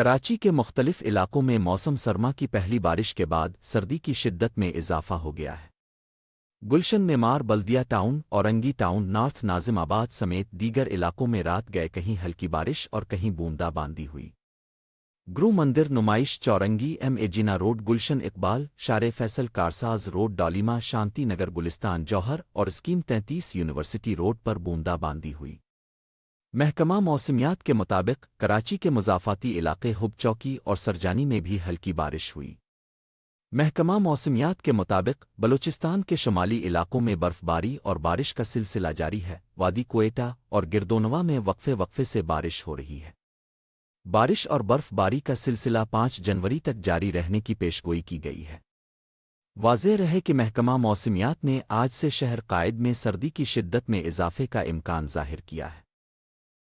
कराची के मुख्तलिफ़ इलाकों में मौसम सरमा की पहली बारिश के बाद सर्दी की शिद्दत में इजाफा हो गया है। Gulshan Memar Baldia town, Orangi town, north Nazimabad समेत दीगर इलाकों में रात गए कहीं हल्की बारिश और कहीं बूंदाबांदी हुई। गुरु मंदिर नुमाइश चौरंगी एम एजिना रोड, गुलशन इकबाल, शारे फैसल कारसाज रोड, डॉलीमा शांति नगर गुलिस्तान, जौहर और स्कीम तैंतीस यूनिवर्सिटी रोड पर बूंदाबांदी हुई। महकमा मौसमियात के मुताबिक कराची के मुजाफाती इलाके हुब चौकी और सरजानी में भी हल्की बारिश हुई। महकमा मौसमियात के मुताबिक बलूचिस्तान के शुमाली इलाकों में बर्फबारी और बारिश का सिलसिला जारी है, वादी कोएटा और गिरदोनवा में वक्फे वक्फे से बारिश हो रही है। बारिश और बर्फबारी का सिलसिला पाँच जनवरी तक जारी रहने की पेशगोई की गई है। वाजह रहे कि महकमा मौसमियात ने आज से शहर कायद में सर्दी की शिद्दत में इजाफे का इम्कान ज़ाहिर किया है।